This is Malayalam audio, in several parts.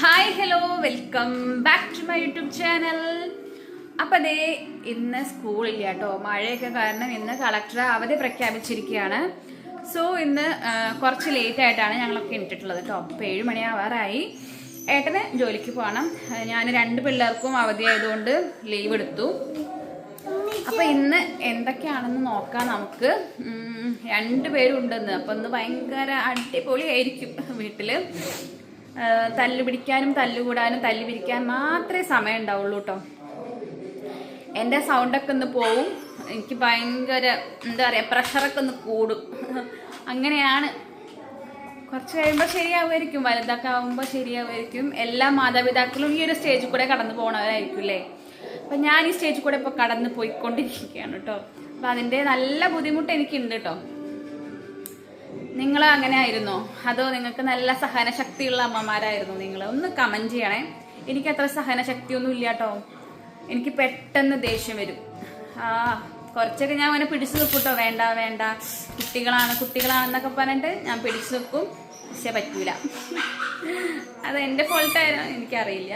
Hi hello welcome back to my YouTube channel അപ്പം അതേ ഇന്ന് സ്കൂളില്ല കേട്ടോ മഴയൊക്കെ കാരണം ഇന്ന് കളക്ടർ അവധി പ്രഖ്യാപിച്ചിരിക്കുകയാണ്. സോ ഇന്ന് കുറച്ച് ലേറ്റ് ആയിട്ടാണ് ഞങ്ങളൊക്കെ ഇട്ടിട്ടുള്ളത് കേട്ടോ അപ്പോൾ ഏഴ് മണിയാവാറായി ഏട്ടന് ജോലിക്ക് പോകണം. ഞാൻ രണ്ട് പിള്ളേർക്കും അവധി ആയതുകൊണ്ട് ലീവ് എടുത്തു. അപ്പൊ ഇന്ന് എന്തൊക്കെയാണെന്ന് നോക്കാം നമുക്ക്. രണ്ടുപേരുണ്ടെന്ന് അപ്പം ഇന്ന് ഭയങ്കര അടിപൊളിയായിരിക്കും വീട്ടിൽ. ആ, തല്ല് പിടിക്കാനും തല്ലുകൂടാനും തല്ല് പിരിക്കാൻ മാത്രമേ സമയം ഉണ്ടാവുള്ളൂ കേട്ടോ എന്റെ സൗണ്ടൊക്കെ ഒന്ന് പോവും. എനിക്ക് ഭയങ്കര എന്താ പറയുക പ്രഷറൊക്കെ ഒന്ന് കൂടും. അങ്ങനെയാണ്. കുറച്ച് കഴിയുമ്പോൾ ശരിയാവുമായിരിക്കും. വലുതൊക്കെ ആവുമ്പോൾ ശരിയാവുമായിരിക്കും. എല്ലാ മാതാപിതാക്കളും ഈ ഒരു സ്റ്റേജിൽ കൂടെ കടന്നു പോകണവരായിരിക്കും അല്ലേ അപ്പം ഞാൻ ഈ സ്റ്റേജിൽ കൂടെ ഇപ്പോൾ കടന്നു പോയിക്കൊണ്ടിരിക്കുകയാണ് കേട്ടോ അപ്പം അതിന്റെ നല്ല ബുദ്ധിമുട്ട് എനിക്കുണ്ട് കേട്ടോ നിങ്ങൾ അങ്ങനെ ആയിരുന്നു അതോ നിങ്ങൾക്ക് നല്ല സഹനശക്തിയുള്ള അമ്മമാരായിരുന്നു നിങ്ങൾ ഒന്ന് കമന്റ് ചെയ്യണേ. എനിക്ക് അത്ര സഹനശക്തിയൊന്നും ഇല്ല കേട്ടോ എനിക്ക് പെട്ടെന്ന് ദേഷ്യം വരും. ആ കുറച്ചൊക്കെ ഞാൻ അങ്ങനെ പിടിച്ചു നിൽക്കും കേട്ടോ വേണ്ട വേണ്ട. കുട്ടികളാണ് കുട്ടികളാണെന്നൊക്കെ പറഞ്ഞിട്ട് ഞാൻ പിടിച്ചു നിൽക്കും. പക്ഷെ പറ്റൂല. അത് എന്റെ ഫോൾട്ടായിരുന്നു എനിക്കറിയില്ല.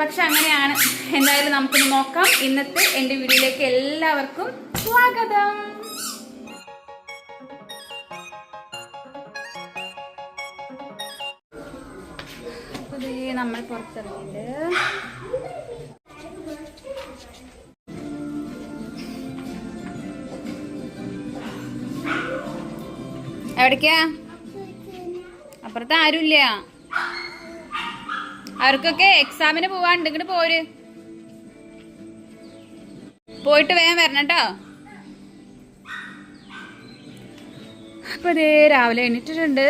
പക്ഷെ അങ്ങനെയാണ്. എന്തായാലും നമുക്കൊന്ന് നോക്കാം. ഇന്നത്തെ എന്റെ വീഡിയോയിലേക്ക് എല്ലാവർക്കും സ്വാഗതം. നമ്മൾ പുറത്തിറങ്ങിയത് എവിടേക്കാ? അപ്പുറത്ത് ആരുമില്ല. അവർക്കൊക്കെ എക്സാമിന് പോവാണ്ട്. ഇങ്ങോട്ട് പോര്. പോയിട്ട് വേഗം വരണം കേട്ടോ അപ്പൊ ഇതേ രാവിലെ എണീറ്റിട്ടുണ്ട്.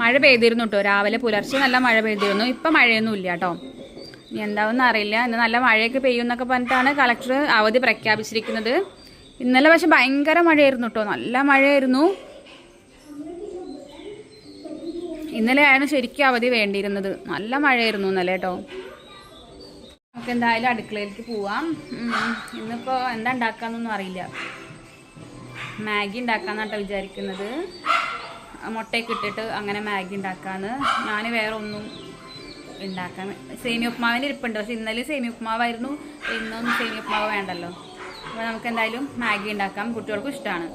മഴ പെയ്തിരുന്നു കേട്ടോ രാവിലെ പുലർച്ചെ നല്ല മഴ പെയ്തിരുന്നു. ഇപ്പം മഴയൊന്നും ഇല്ല കേട്ടോ ഇനി എന്താവെന്ന് അറിയില്ല. ഇന്ന് നല്ല മഴയൊക്കെ പെയ്യുമെന്നൊക്കെ പറഞ്ഞിട്ടാണ് കളക്ടർ അവധി പ്രഖ്യാപിച്ചിരിക്കുന്നത്. ഇന്നലെ പക്ഷെ ഭയങ്കര മഴയായിരുന്നു കേട്ടോ നല്ല മഴയായിരുന്നു. ഇന്നലെയാണ് ശരിക്കും അവധി വേണ്ടിയിരുന്നത്. നല്ല മഴയായിരുന്നു ഇന്നലെ കേട്ടോ നമുക്ക് എന്തായാലും അടുക്കളയിലേക്ക് പോവാം. ഇന്നിപ്പോൾ ഇന്നിപ്പോ എന്താ ഉണ്ടാക്കാന്നൊന്നും അറിയില്ല. മാഗി ഉണ്ടാക്കാന്നാട്ടോ വിചാരിക്കുന്നത്. മുട്ടയൊക്കെ ഇട്ടിട്ട് അങ്ങനെ മാഗി ഉണ്ടാക്കാന്ന്. ഞാൻ വേറെ ഒന്നും ഉണ്ടാക്കാൻ സേമി ഉപ്മാവിന്റെ ഇരിപ്പുണ്ട്. പക്ഷെ ഇന്നലെ സേമി ഉപ്മാവായിരുന്നു ഇന്നൊന്നും സേമി ഉപ്മാവ് വേണ്ടല്ലോ. അപ്പോൾ നമുക്ക് എന്തായാലും മാഗി ഉണ്ടാക്കാം. കുട്ടികൾക്കും ഇഷ്ടമാണ്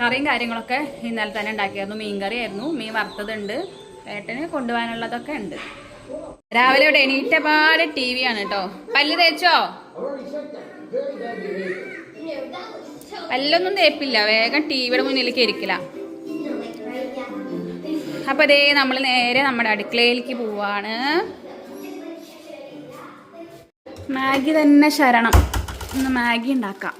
കറിയും കാര്യങ്ങളൊക്കെ ഇന്നലെ തന്നെ ഉണ്ടാക്കിയായിരുന്നു. മീൻ കറിയായിരുന്നു മീൻ വറുത്തതുണ്ട്. ഏട്ടന് കൊണ്ടുപോകാനുള്ളതൊക്കെ ഉണ്ട്. രാവിലെ ഇവിടെ എണീറ്റപാട് ടി വി ആണ് കേട്ടോ. പല്ല് തേച്ചോ? പല്ലൊന്നും തേപ്പില്ല. വേഗം ടി വിയുടെ മുന്നിലേക്ക് ഇരിക്കില്ല. അപ്പൊ അതേ നമ്മൾ നേരെ നമ്മുടെ അടുക്കളയിലേക്ക് പോവാണ്. മാഗി തന്നെ ശരണം. ഒന്ന് മാഗി ഉണ്ടാക്കാം.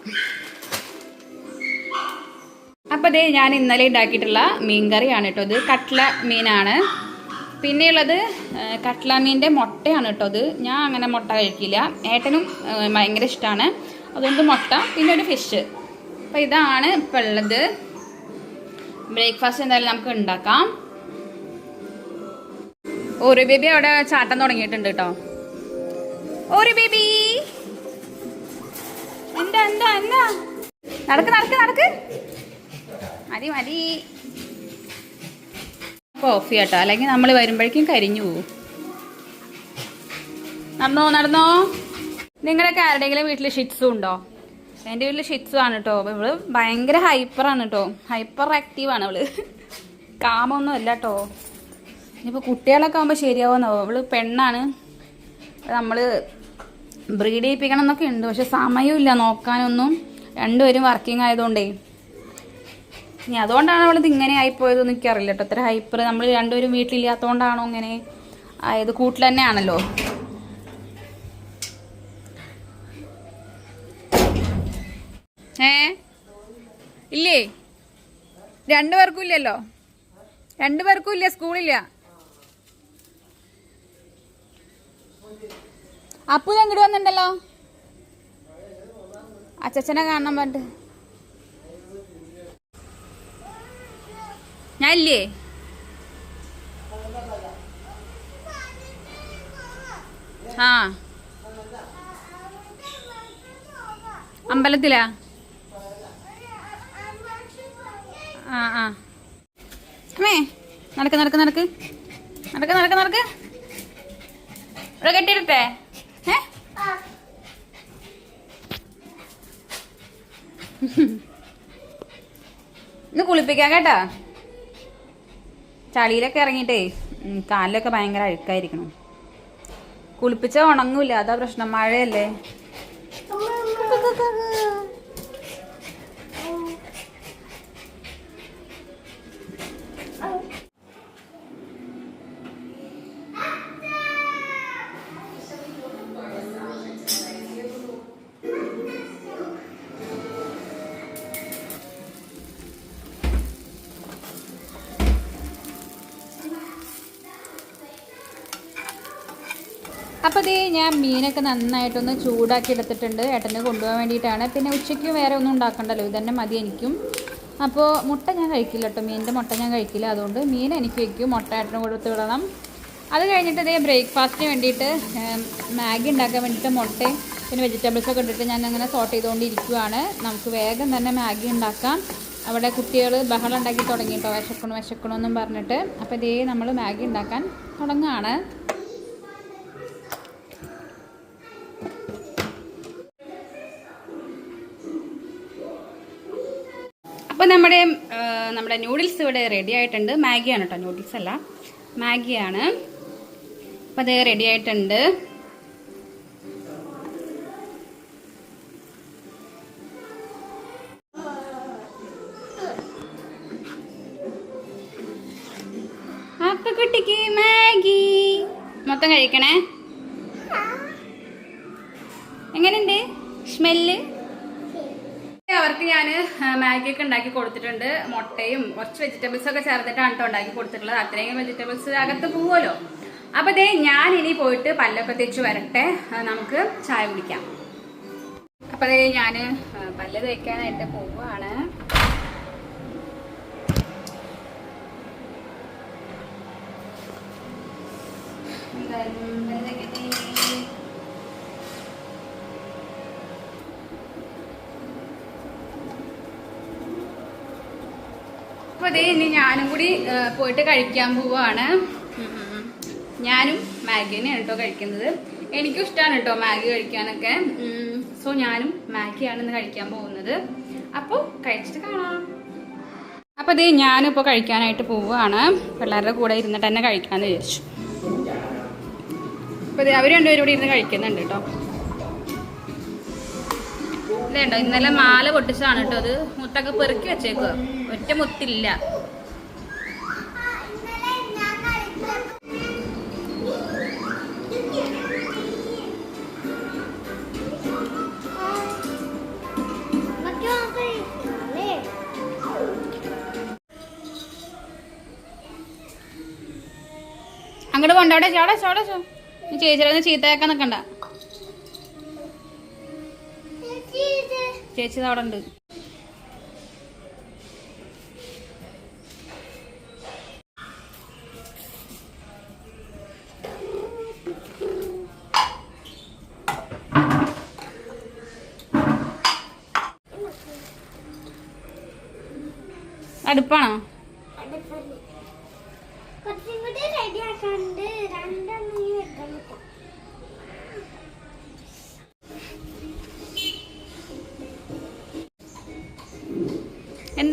അപ്പോൾ ദേ ഞാൻ ഇന്നലെ ഉണ്ടാക്കിയിട്ടുള്ള മീൻ കറിയാണ് കേട്ടോ ഇത്. കട്ട്ല മീനാണ്. പിന്നെയുള്ളത് കട്ട്ല മീന്റെ മുട്ടയാണ് കേട്ടോ അത് ഞാൻ അങ്ങനെ മുട്ട കഴിക്കില്ല. ഏട്ടനും ഭയങ്കര ഇഷ്ടമാണ് അതുകൊണ്ട് മുട്ട പിന്നെ ഒരു ഫിഷ് അപ്പോൾ ഇതാണ് ഇപ്പോൾ ഉള്ളത്. ബ്രേക്ക്ഫാസ്റ്റ് എന്തായാലും നമുക്ക് ഉണ്ടാക്കാം. ഒരു ബേബി അവിടെ ചാട്ടം തുടങ്ങിയിട്ടുണ്ട് കേട്ടോ ഒരു ബേബി. എന്താ എന്താ എന്താ? നടക്ക് നടക്ക് നടക്ക്. മതി മതി. കോഫി കേട്ടോ അല്ലെങ്കിൽ നമ്മൾ വരുമ്പോഴേക്കും കരിഞ്ഞു പോവും. നടന്നോ നടന്നോ? നിങ്ങളൊക്കെ ആരുടെയെങ്കിലും വീട്ടിൽ ഷിറ്റ്സും ഉണ്ടോ? എന്റെ വീട്ടിൽ ഷിറ്റ്സു ആണ് കേട്ടോ ഇവൾ ഭയങ്കര ഹൈപ്പറാണ് കേട്ടോ ഹൈപ്പർ ആക്റ്റീവാണ് അവൾ. കാമൊന്നും അല്ല കേട്ടോ ഇനിയിപ്പോൾ കുട്ടികളൊക്കെ ആകുമ്പോൾ ശരിയാവുമെന്നാവും അവൾ പെണ്ണാണ്. നമ്മൾ ബ്രീഡ് ചെയ്യിപ്പിക്കണം എന്നൊക്കെ ഉണ്ട്. പക്ഷെ സമയമില്ല നോക്കാനൊന്നും. രണ്ടുപേരും വർക്കിംഗ് ആയതുകൊണ്ടേ. ഇനി അതുകൊണ്ടാണ് അവളിത് ഇങ്ങനെ ആയിപ്പോയതെന്ന് എനിക്കറിയില്ല കേട്ടോ. ഇത്ര ഹൈപ്പർ നമ്മൾ രണ്ടുപേരും വീട്ടിലില്ലാത്തതുകൊണ്ടാണോ ഇങ്ങനെ ആയത്? കൂട്ടിൽ തന്നെയാണല്ലോ. ഏ? ഇല്ലേ? രണ്ടു പേർക്കും ഇല്ലല്ലോ? രണ്ടു പേർക്കും ഇല്ല സ്കൂളില്ല. അപ്പു ഇങ്ങോട്ട് വന്നിട്ടുണ്ടല്ലോ അച്ചച്ചനെ കാണാൻ പണ്ട് ഞാൻ ഇല്ലേ? ആ. അമ്പലത്തിലാ? ആ ആ. അമ്മേ നടക്ക് നടക്ക് നടക്ക്. നടക്ക് നടക്ക് നടക്ക. ഇവിടെ കെട്ടിയിട്ടെ ഏ ഇന്ന് കുളിപ്പിക്കാം കേട്ടാ. ചളിയിലൊക്കെ ഇറങ്ങിയിട്ടേ ഉം, കാലിലൊക്കെ ഭയങ്കര അഴുക്കായിരിക്കണം. കുളിപ്പിച്ച ഉണങ്ങൂല അതാ പ്രശ്നം. മഴയല്ലേ? അപ്പോൾ ദേ ഞാൻ മീനൊക്കെ നന്നായിട്ടൊന്ന് ചൂടാക്കി എടുത്തിട്ടുണ്ട് ഏട്ടന് കൊണ്ടുപോകാൻ വേണ്ടിയിട്ടാണ്. പിന്നെ ഉച്ചയ്ക്ക് വേറെ ഒന്നും ഉണ്ടാക്കണ്ടല്ലോ. ഇതന്നെ മതി എനിക്കും. അപ്പോൾ മുട്ട ഞാൻ കഴിക്കില്ല കേട്ടോ. മീനിന്റെ മുട്ട ഞാൻ കഴിക്കില്ല. അതുകൊണ്ട് മീൻ എനിക്ക് വയ്ക്കും മുട്ട ഏട്ടന് കൊടുത്ത് വിടണം. അത് കഴിഞ്ഞിട്ട് ഇതേ ബ്രേക്ക്ഫാസ്റ്റിന് വേണ്ടിയിട്ട് മാഗി ഉണ്ടാക്കാൻ വേണ്ടിയിട്ട് മുട്ടയും പിന്നെ വെജിറ്റബിൾസൊക്കെ ഇട്ടിട്ട് ഞാൻ അങ്ങനെ സോർട്ട് ചെയ്തുകൊണ്ടിരിക്കുകയാണ് നമുക്ക് വേഗം തന്നെ മാഗി ഉണ്ടാക്കാം. അവിടെ കുട്ടികൾ ബഹളം ഉണ്ടാക്കി തുടങ്ങി കേട്ടോ. വിശക്കണം വിശക്കണമെന്നും പറഞ്ഞിട്ട്. അപ്പോൾ ഇതേ നമ്മൾ മാഗി ഉണ്ടാക്കാൻ തുടങ്ങുകയാണ് അപ്പോൾ നമ്മുടെ നമ്മുടെ നൂഡിൽസ് ഇവിടെ റെഡി ആയിട്ടുണ്ട്. മാഗിയാണ് കേട്ടോ നൂഡിൽസ് അല്ല. മാഗിയാണ് അപ്പോൾ അത് റെഡി ആയിട്ടുണ്ട്. കുട്ടിക്ക് മാഗി. മൊത്തം കഴിക്കണേ? എങ്ങനെയുണ്ട്? സ്മെല്ല്? അവർക്ക് ഞാൻ മാഗി ഒക്കെ ഉണ്ടാക്കി കൊടുത്തിട്ടുണ്ട്. മുട്ടയും കുറച്ച് വെജിറ്റബിൾസ് ഒക്കെ ചേർത്തിട്ടാണ് കേട്ടോ ഉണ്ടാക്കി കൊടുത്തിട്ടുള്ളത്. അത്രയും വെജിറ്റബിൾസ് അകത്ത് പോവുമല്ലോ. അപ്പൊ ദേ ഞാൻ ഇനി പോയിട്ട് പല്ലൊക്കെ തേച്ച് വരട്ടെ. നമുക്ക് ചായ കുടിക്കാം. അപ്പൊ ദേ ഞാൻ പല്ല് തേക്കാനായിട്ട് പോവാണ് എന്തായാലും അപ്പൊ അതേ ഇനി ഞാനും കൂടി പോയിട്ട് കഴിക്കാൻ പോവാണ്. ഞാനും മാഗി തന്നെയാണ് കേട്ടോ കഴിക്കുന്നത്. എനിക്കും ഇഷ്ടമാണ് കേട്ടോ മാഗി കഴിക്കാനൊക്കെ. സോ ഞാനും മാഗിയാണ് ഇന്ന് കഴിക്കാൻ പോകുന്നത്. അപ്പോൾ കഴിച്ചിട്ട് കാണാം. അപ്പോൾ ഞാനും ഞാനിപ്പോൾ കഴിക്കാനായിട്ട് പോവുകയാണ് പിള്ളേരുടെ കൂടെ ഇരുന്നിട്ട് തന്നെ കഴിക്കാമെന്ന് വിചാരിച്ചു. അപ്പോൾ അതെ അവർ രണ്ടുപേരും കൂടി ഇരുന്ന് കഴിക്കുന്നുണ്ട് കേട്ടോ ഇതേണ്ടോ ഇന്നലെ മാല പൊട്ടിച്ചതാണ് കേട്ടോ അത്. മുത്തൊക്കെ പെറുക്കി വെച്ചേക്കുക ഒറ്റ മുത്തില്ല. അങ്ങോട്ട് കൊണ്ടോടെ ചോടാ ചോടെ ചോ. നീ ചേച്ചിയുടെ ചീത്തയാക്കാൻ നിൽക്കണ്ട ചേച്ചി അവിടെ ഉണ്ട്. അടുപ്പാണോ?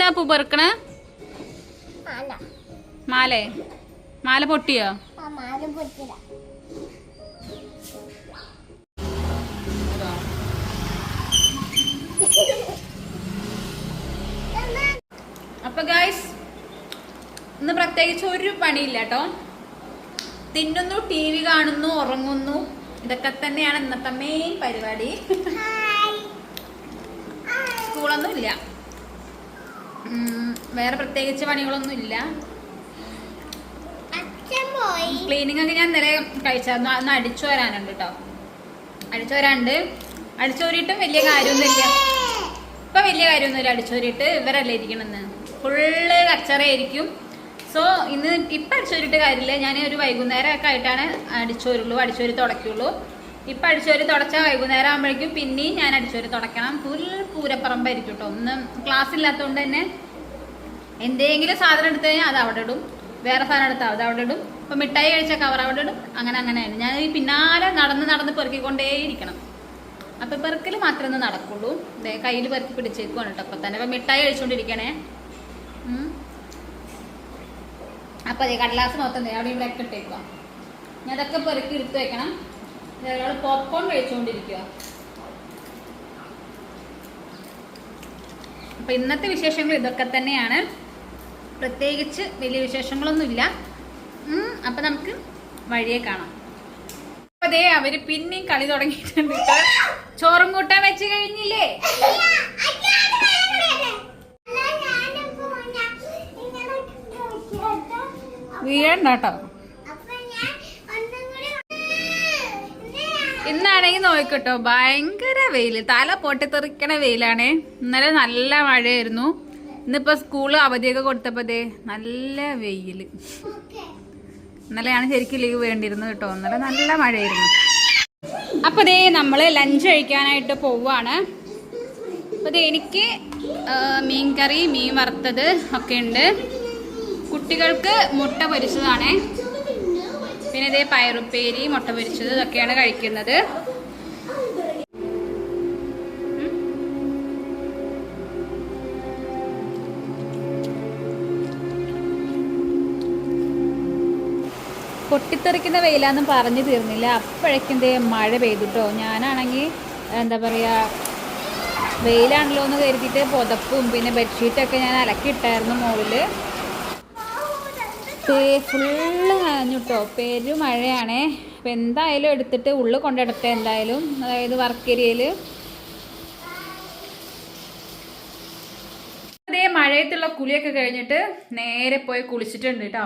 എന്താ പൂ പെറുക്കണ? മാലേ. മാല? പൊട്ടിയോ? അപ്പൊ ഗായ്സ് ഇന്ന് പ്രത്യേകിച്ച് ഒരു പണിയില്ല കേട്ടോ തിന്നുന്നു ടി വി കാണുന്നു ഉറങ്ങുന്നു. ഇതൊക്കെ തന്നെയാണ് ഇന്നത്തെ മെയിൻ പരിപാടി. സ്കൂളൊന്നും ഇല്ല. വേറെ പ്രത്യേകിച്ച് പണികളൊന്നും ഇല്ല. ക്ലീനിങ് ഒക്കെ ഞാൻ ഇന്നലെ കഴിച്ചായിരുന്നു അന്ന് അടിച്ചു വരാനുണ്ട് കേട്ടോ അടിച്ചു വരാനുണ്ട് അടിച്ചോരിയിട്ടും വലിയ കാര്യമൊന്നുമില്ല. ഇപ്പൊ വലിയ കാര്യമൊന്നുമില്ല. അടിച്ചോരിയിട്ട് ഇവരല്ലേ ഇരിക്കണെന്ന്. ഫുള്ള് കച്ചറയായിരിക്കും. സോ ഇന്ന് ഇപ്പൊ അടിച്ചോരിട്ട് കാര്യമില്ല. ഞാൻ ഒരു വൈകുന്നേരം ഒക്കെ ആയിട്ടാണ് അടിച്ചോരുള്ളൂ അടിച്ചോരി തുടയ്ക്കുള്ളൂ. ഇപ്പൊ അടിച്ചോരി തുടച്ച വൈകുന്നേരം ആകുമ്പോഴേക്കും പിന്നെയും ഞാൻ അടിച്ചോരി തുടക്കണം. ഫുൾ പൂരപ്പറമ്പായിരിക്കും കേട്ടോ ഒന്ന് ക്ലാസ് ഇല്ലാത്തതുകൊണ്ട് തന്നെ എന്തെങ്കിലും സാധനം എടുത്തു കഴിഞ്ഞാൽ അത് അവിടെ ഇടും. വേറെ സാധനം എടുത്താൽ അത് അവിടെ ഇടും. ഇപ്പം മിഠായി കഴിച്ച കവർ അവിടെ ഇടും. അങ്ങനെ അങ്ങനെയാണ് ഞാൻ ഈ പിന്നാലെ നടന്ന് നടന്ന് പെറുക്കിക്കൊണ്ടേയിരിക്കണം. അപ്പം പെറുക്കൽ മാത്രമേ ഒന്ന് നടക്കുള്ളൂ. കയ്യിൽ പെറുക്കി പിടിച്ചേക്കുവാണ് കേട്ടോ അപ്പം തന്നെ അപ്പം മിഠായി കഴിച്ചുകൊണ്ടിരിക്കണേ അപ്പം അതെ കടലാസ് മൊത്തം അവിടെ ഇവിടെ ഒക്കെ ഇട്ടേക്കുക ഞാൻ അതൊക്കെ പെറുക്കി എടുത്ത് വെക്കണം. പോപ്കോൺ കഴിച്ചുകൊണ്ടിരിക്കുക അപ്പൊ ഇന്നത്തെ വിശേഷങ്ങൾ ഇതൊക്കെ തന്നെയാണ്. പ്രത്യേകിച്ച് വലിയ വിശേഷങ്ങളൊന്നുമില്ല. അപ്പൊ നമുക്ക് വഴിയെ കാണാം. അതേ അവർ പിന്നെയും കളി തുടങ്ങിയിട്ടുണ്ട്. ചോറും കൂട്ടാൻ വെച്ച് കഴിഞ്ഞില്ലേ? വീഴണ്ട ഇന്നാണെങ്കിൽ നോക്കിട്ടോ ഭയങ്കര വെയിൽ. തല പൊട്ടിത്തെറിക്കണ വെയിലാണ്. ഇന്നലെ നല്ല മഴയായിരുന്നു. ഇന്നിപ്പോ സ്കൂൾ അവധിയൊക്കെ കൊടുത്തപ്പോ നല്ല വെയിൽ. ഇന്നലെയാണ് ശരിക്കും ലീവ് വേണ്ടിയിരുന്നത് കേട്ടോ. ഇന്നലെ നല്ല മഴയായിരുന്നു. അപ്പൊ ദേ നമ്മൾ ലഞ്ച് കഴിക്കാനായിട്ട് പോവാണ്. അപ്പൊ ദേ എനിക്ക് മീൻകറി മീൻ കറി മീൻ വറുത്തത് ഒക്കെ ഉണ്ട്. കുട്ടികൾക്ക് മുട്ട പൊരിച്ചതാണേ. പിന്നെ ഇതേ പയറുപ്പേരി മുട്ട പൊരിച്ചത് ഇതൊക്കെയാണ് കഴിക്കുന്നത്. പൊട്ടിത്തെറിക്കുന്ന വെയിലാന്ന് പറഞ്ഞു തീർന്നില്ല. അപ്പോഴേക്കും ദേ മഴ പെയ്തിട്ടോ. ഞാനാണെങ്കിൽ എന്താ പറയുക വെയിലാണല്ലോ എന്ന് കരുതിയിട്ട് പുതപ്പും പിന്നെ ബെഡ്ഷീറ്റൊക്കെ ഞാൻ അലക്കിയിട്ടായിരുന്നു മുകളിൽ ഫുള്ള് നനഞ്ഞു കേട്ടോ പേര് മഴയാണേ അപ്പം എന്തായാലും എടുത്തിട്ട് ഉള്ളിൽ കൊണ്ടിടട്ടെ എന്തായാലും. അതായത് വർക്ക് ഏരിയയിൽ അതേ മഴയത്തുള്ള കുളിയൊക്കെ കഴിഞ്ഞിട്ട് നേരെ പോയി കുളിച്ചിട്ടുണ്ട് കേട്ടോ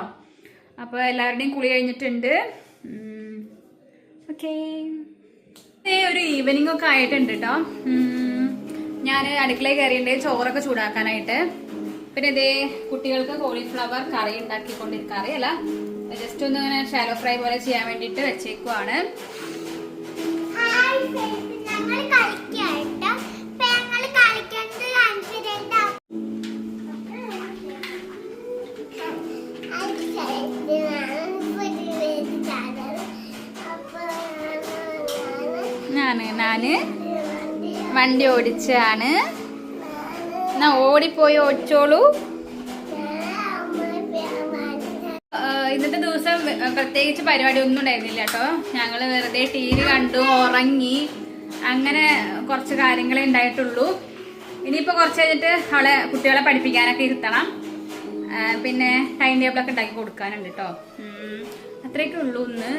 അപ്പോൾ എല്ലാവരുടെയും കുളി കഴിഞ്ഞിട്ടുണ്ട്. ഓക്കേ. ഒരു ഈവനിങ് ഒക്കെ ആയിട്ടുണ്ട് കേട്ടോ ഞാൻ അടുക്കളയിൽ കയറിയിട്ട് ചോറൊക്കെ ചൂടാക്കാനായിട്ട്. പിന്നെ ഇതേ കുട്ടികൾക്ക് കോളിഫ്ലവർ കറി ഉണ്ടാക്കിക്കൊണ്ട് കറി അല്ല? ജസ്റ്റ് ഒന്ന് ഇങ്ങനെ ഷാലോ ഫ്രൈ പോലെ ചെയ്യാൻ വേണ്ടിയിട്ട് വെച്ചേക്കുവാണ്. ഞാൻ ഞാൻ വണ്ടി ഓടിച്ചാണ് എന്നാ ഓടിപ്പോയി ഓടിച്ചോളൂ. ഇന്നത്തെ ദിവസം പ്രത്യേകിച്ച് പരിപാടി ഒന്നും ഉണ്ടായിരുന്നില്ല കേട്ടോ. ഞങ്ങൾ വെറുതെ ടി വി കണ്ടു ഉറങ്ങി. അങ്ങനെ കുറച്ച് കാര്യങ്ങളെ ഉണ്ടായിട്ടുള്ളൂ. ഇനിയിപ്പോൾ കുറച്ച് കഴിഞ്ഞിട്ട് അവളെ കുട്ടികളെ പഠിപ്പിക്കാനൊക്കെ ഇരുത്തണം. പിന്നെ ടൈം ടേബിളൊക്കെ ഉണ്ടാക്കി കൊടുക്കാനുണ്ട് കേട്ടോ. അത്രയൊക്കെ ഉള്ളൂ ഇന്ന്.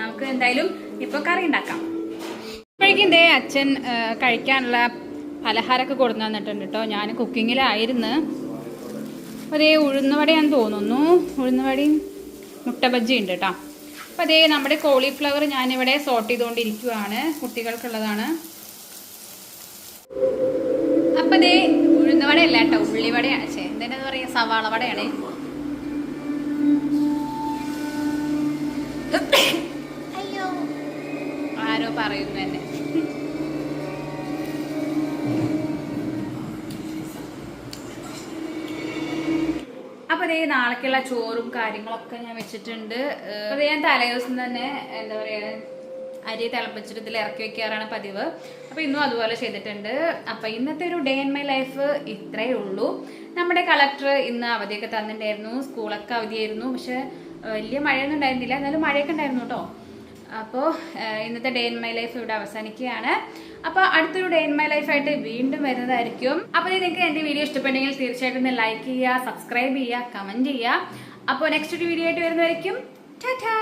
നമുക്ക് എന്തായാലും ഇപ്പോൾ കറി ഉണ്ടാക്കാം. അപ്പോഴേക്കും ദേ അച്ഛൻ കഴിക്കാനുള്ള പലഹാരമൊക്കെ കൊടുന്നു തന്നിട്ടുണ്ട് കേട്ടോ. ഞാൻ കുക്കിങ്ങിലായിരുന്നു. അതേ ഉഴുന്നുവടയാന്ന് തോന്നുന്നു. ഉഴുന്നുവടയും മുട്ട ബജ്ജി ഉണ്ട് കേട്ടോ. അപ്പോൾ അതേ നമ്മുടെ കോളിഫ്ലവർ ഞാനിവിടെ സോർട്ട് ചെയ്തുകൊണ്ടിരിക്കുവാണ്. കുട്ടികൾക്കുള്ളതാണ്. അപ്പം അതേ ഉഴുന്നുവടയല്ല കേട്ടോ. ഉള്ളിവടയാണ് ചേ എന്തിനാന്ന് പറയുക സവാള വടയാണ്. ആരോ പറയുന്നു എന്നെ നാളേക്കുള്ള ചോറും കാര്യങ്ങളൊക്കെ ഞാൻ വെച്ചിട്ടുണ്ട്. അത് ഞാൻ തലേദിവസം തന്നെ എന്താ പറയുക അരി തിളപ്പിച്ചിട്ട് ഇതിൽ ഇറക്കി വെക്കാറാണ് പതിവ്. അപ്പൊ ഇന്നും അതുപോലെ ചെയ്തിട്ടുണ്ട്. അപ്പൊ ഇന്നത്തെ ഒരു ഡേ ഇൻ മൈ ലൈഫ് ഇത്രയേ ഉള്ളൂ. നമ്മുടെ കളക്ടർ ഇന്ന് അവധിയൊക്കെ തന്നിട്ടുണ്ടായിരുന്നു. സ്കൂളൊക്കെ അവധിയായിരുന്നു. പക്ഷെ വലിയ മഴയൊന്നും ഉണ്ടായിരുന്നില്ല. എന്നാലും മഴയൊക്കെ ഉണ്ടായിരുന്നു കേട്ടോ. അപ്പോൾ ഇന്നത്തെ ഡേ ഇൻ മൈ ലൈഫ് ഇവിടെ അവസാനിക്കുകയാണ്. അപ്പോൾ അടുത്തൊരു ഡേ ഇൻ മൈ ലൈഫായിട്ട് വീണ്ടും വരുന്നതായിരിക്കും. അപ്പോൾ നിങ്ങൾക്ക് എന്റെ വീഡിയോ ഇഷ്ടപ്പെട്ടെങ്കിൽ തീർച്ചയായിട്ടും ഒന്ന് ലൈക്ക് ചെയ്യുക സബ്സ്ക്രൈബ് ചെയ്യുക കമന്റ് ചെയ്യുക. അപ്പോൾ നെക്സ്റ്റ് ഒരു വീഡിയോ ആയിട്ട് വരുന്നതായിരിക്കും. ടാറ്റാ